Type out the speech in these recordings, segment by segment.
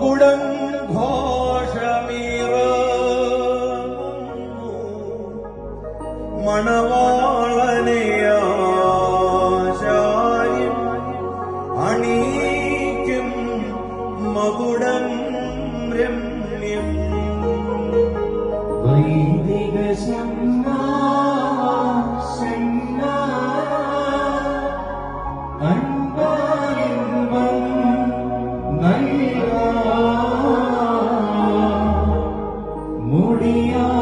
गुणम् भाषमेव मणवा മുടിയാ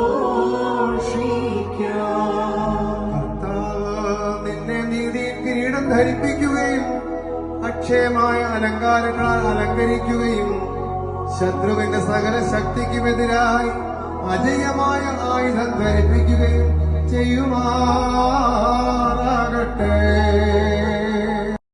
ധരിപ്പിക്കുകയും അക്ഷയമായ അലങ്കാരങ്ങളാൽ അലങ്കരിക്കുകയും ശത്രുവിന്റെ സകല ശക്തിക്കുമെതിരായി അജയമായ ആയുധം ധരിപ്പിക്കുകയും ചെയ്യുമാ